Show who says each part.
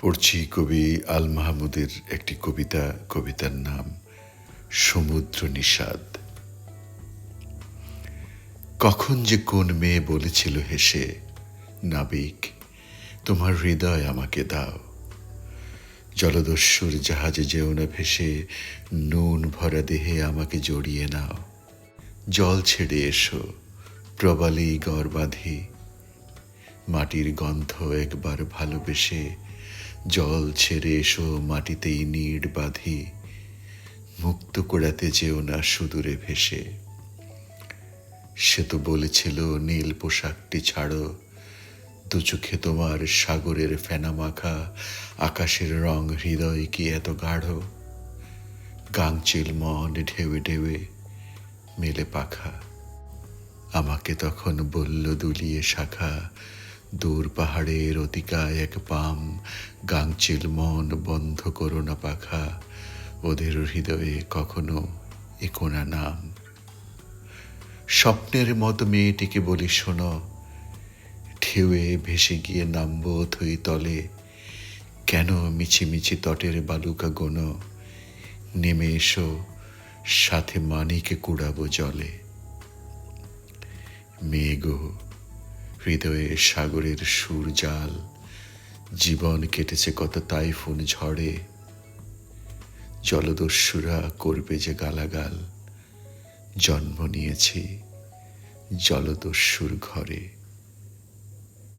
Speaker 1: পড়ছি কবি আল মাহমুদের একটি কবিতা, কবিতার নাম সমুদ্র নিষাদ। কখন যে কোন মেয়ে বলেছিল হেসে, নাবিক, তোমার হৃদয় আমাকে দাও। জলদস্যুর জাহাজে যেও না ভেসে, নুন ভরা দেহে আমাকে জড়িয়ে নাও। জল ছেড়ে এসো, প্রবালেই গড় বাঁধি। মাটির গন্ধ একবার ভালোবেসে জল ছেড়ে এসো মাটিতেই নিড় বাঁধি, মুক্ত কোড়াতে যেও না সুদূরে ভেসে। সে তো বলেছিল, নীল পোশাকটি ছাড়ো, দু চোখে তোমার সাগরের ফেনা মাখা, আকাশের রং হৃদয় কি এত গাঢ়? গাংচিল মন ঢেউে ঢেউে মেলে পাখা, আমাকে তখন বলল দুলিয়ে শাখা দূর পাহাড়ের অতিকায় এক পাম গাংচিল মন বন্ধ করো না পাখা, ওদের হৃদয়ে কখনো একোনা নাম। স্বপ্নের মতো মেয়েটিকে বলি শোনো, ঢেউয়ে ভেসে গিয়ে নামবো থই তলে, কেন মিছিমিছি তটের বালুকা গোন, নেমে এসো সাথে মানিকে কুড়াবো জলে। মেঘো হৃদয়ে সাগরের সুর জাল জীবন কেটেছে কত তাইফুন ঝড়ে। জলদস্যুরা করবে যে গালাগাল, জন্ম নিয়েছে জলদস্যুর ঘরে।